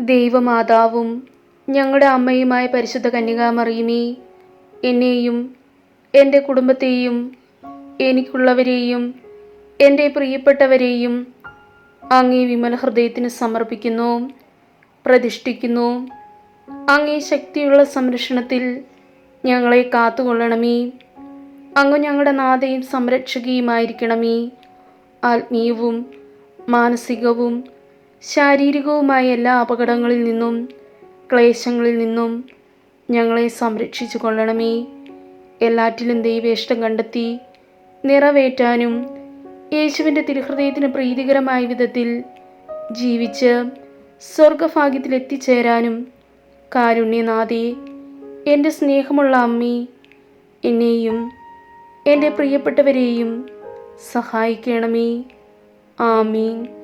ദൈവമാതാവും ഞങ്ങളുടെ അമ്മയുമായ പരിശുദ്ധ കന്യകാമറിയുമേ എന്നെയും എന്റെ കുടുംബത്തെയും എനിക്കുള്ളവരെയും എന്റെ പ്രിയപ്പെട്ടവരെയും അങ്ങേ വിമല ഹൃദയത്തിന് സമർപ്പിക്കുന്നു പ്രതിഷ്ഠിക്കുന്നു. അങ്ങേ ശക്തിയുള്ള സംരക്ഷണത്തിൽ ഞങ്ങളെ കാത്തുകൊള്ളണമേ. അങ്ങ് ഞങ്ങളുടെ നാഥയും സംരക്ഷകയുമായിരിക്കണമേ. ആത്മീയവും മാനസികവും ശാരീരികവുമായ എല്ലാ അപകടങ്ങളിൽ നിന്നും ക്ലേശങ്ങളിൽ നിന്നും ഞങ്ങളെ സംരക്ഷിച്ചു കൊള്ളണമേ. എല്ലാറ്റിലും ദൈവേഷ്ടം കണ്ടെത്തി നിറവേറ്റാനും യേശുവിന്റെ തിരുഹൃദയത്തിന് പ്രീതികരമായ വിധത്തിൽ ജീവിച്ച് സ്വർഗഭാഗ്യത്തിൽ എത്തിച്ചേരാനും കാരുണ്യനാഥേ എന്റെ സ്നേഹമുള്ള അമ്മി എന്നെയും എന്റെ പ്രിയപ്പെട്ടവരെയും സഹായിക്കണമേ. ആമീൻ.